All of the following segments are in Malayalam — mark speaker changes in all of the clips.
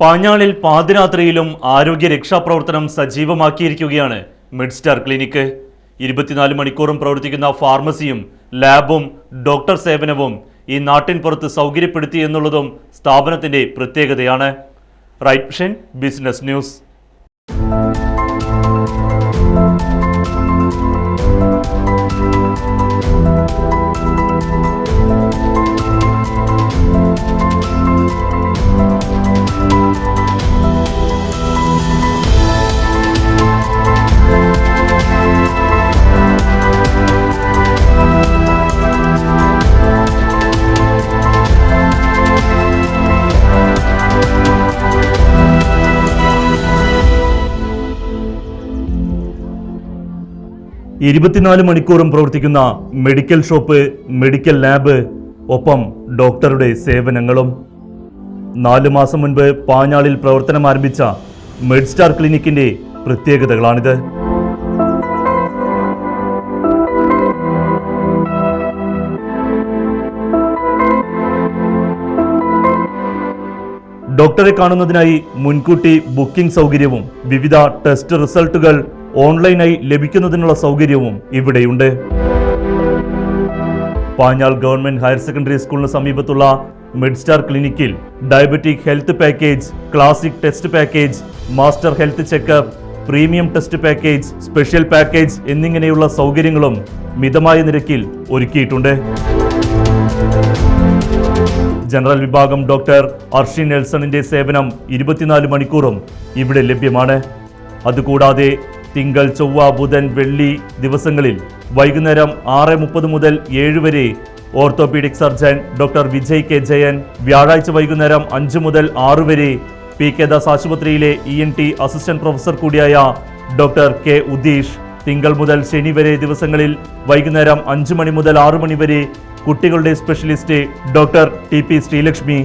Speaker 1: പാഞ്ഞാളിൽ പാതിരാത്രിയിലും ആരോഗ്യ രക്ഷാപ്രവർത്തനം സജീവമാക്കിയിരിക്കുകയാണ് മിഡ്സ്റ്റാർ ക്ലിനിക്ക്. ഇരുപത്തിനാല് മണിക്കൂറും പ്രവർത്തിക്കുന്ന ഫാർമസിയും ലാബും ഡോക്ടർ സേവനവും ഈ നാട്ടിൻ പുറത്ത് സൗകര്യപ്പെടുത്തി എന്നുള്ളതും സ്ഥാപനത്തിന്റെ പ്രത്യേകതയാണ്. Right business news. ഇരുപത്തിനാല് മണിക്കൂറും പ്രവർത്തിക്കുന്ന മെഡിക്കൽ ഷോപ്പ് മെഡിക്കൽ ലാബ് ഒപ്പം ഡോക്ടറുടെ സേവനങ്ങളും. നാലു മാസം മുൻപ് പാഞ്ഞാളിൽ പ്രവർത്തനം ആരംഭിച്ച മെഡ്സ്റ്റാർ ക്ലിനിക്കിന്റെ പ്രത്യേകതകളാണിത്. ഡോക്ടറെ കാണുന്നതിനായി മുൻകൂട്ടി ബുക്കിംഗ് സൗകര്യവും വിവിധ ടെസ്റ്റ് റിസൾട്ടുകൾ ഓൺലൈനായി ലഭിക്കുന്നതിനുള്ള സൗകര്യവും ഇവിടെയുണ്ട്. പാഞ്ഞാൾ ഗവൺമെന്റ് ഹയർ സെക്കൻഡറി സ്കൂളിന് സമീപത്തുള്ള മിഡ്സ്റ്റാർ ക്ലിനിക്കിൽ diabetic health package classic test package master health checkup premium test package special package എന്നിങ്ങനെയുള്ള സൗകര്യങ്ങളും മിതമായ നിരക്കിൽ ഒരുക്കിയിട്ടുണ്ട്. ജനറൽ വിഭാഗം ഡോക്ടർ അർഷി നെൽസണിന്റെ സേവനം ഇരുപത്തിനാല് മണിക്കൂറും ഇവിടെ ലഭ്യമാണ്. അതുകൂടാതെ തിങ്കൾ ചൊവ്വ ബുധൻ വെള്ളി ദിവസങ്ങളിൽ വൈകുന്നേരം ആറ് മുപ്പത് മുതൽ ഏഴ് വരെ orthopaedic surgeon doctor Vijay K. Jayan വ്യാഴാഴ്ച വൈകുന്നേരം അഞ്ച് മുതൽ ആറ് വരെ പി. കെ. ദാസ് ആശുപത്രിയിലെ E. N. T. Assistant professor കൂടിയായ ഡോക്ടർ കെ. ഉദീഷ്. തിങ്കൾ മുതൽ ശനി വരെ ദിവസങ്ങളിൽ വൈകുന്നേരം അഞ്ച് മണി മുതൽ ആറ് മണി വരെ കുട്ടികളുടെ specialist doctor T. P. Sreelakshmi.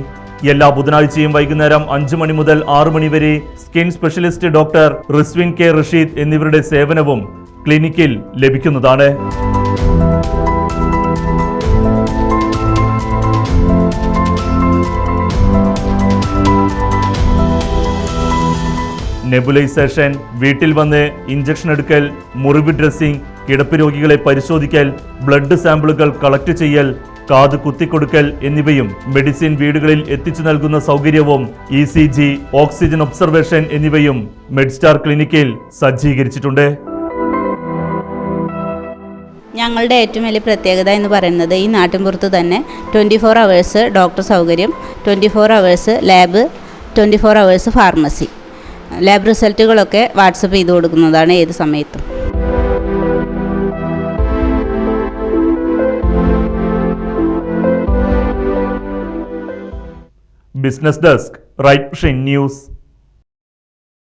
Speaker 1: എല്ലാ ബുധനാഴ്ചയും വൈകുന്നേരം അഞ്ചു മണി മുതൽ ആറ് മണി വരെ skin specialist doctor Rizwin K Rasheed എന്നിവരുടെ സേവനവും ക്ലിനിക്കിൽ ലഭിക്കുന്നതാണ്. നെബുലൈസേഷൻ വീട്ടിൽ വന്ന് ഇഞ്ചക്ഷൻ എടുക്കൽ മുറിവ് ഡ്രസ്സിംഗ് കിടപ്പ് രോഗികളെ പരിശോധിക്കൽ ബ്ലഡ് സാമ്പിളുകൾ കളക്ട് ചെയ്യൽ കാത് കുത്തിക്കൊടുക്കൽ എന്നിവയും മെഡിസിൻ വീടുകളിൽ എത്തിച്ചു നൽകുന്ന സൗകര്യവും E C G oxygen observation എന്നിവയും മെഡ്സ്റ്റാർ ക്ലിനിക്കിൽ സജ്ജീകരിച്ചിട്ടുണ്ട്.
Speaker 2: ഞങ്ങളുടെ ഏറ്റവും വലിയ പ്രത്യേകത എന്ന് പറയുന്നത് ഈ നാട്ടിൻപുറത്ത് തന്നെ ട്വന്റി ഫോർ അവേഴ്സ് ഡോക്ടർ സൗകര്യം twenty four hours lab twenty four hours pharmacy lab റിസൾട്ടുകളൊക്കെ WhatsApp ചെയ്ത് കൊടുക്കുന്നതാണ് ഏത് സമയത്തും.
Speaker 1: Business desk right news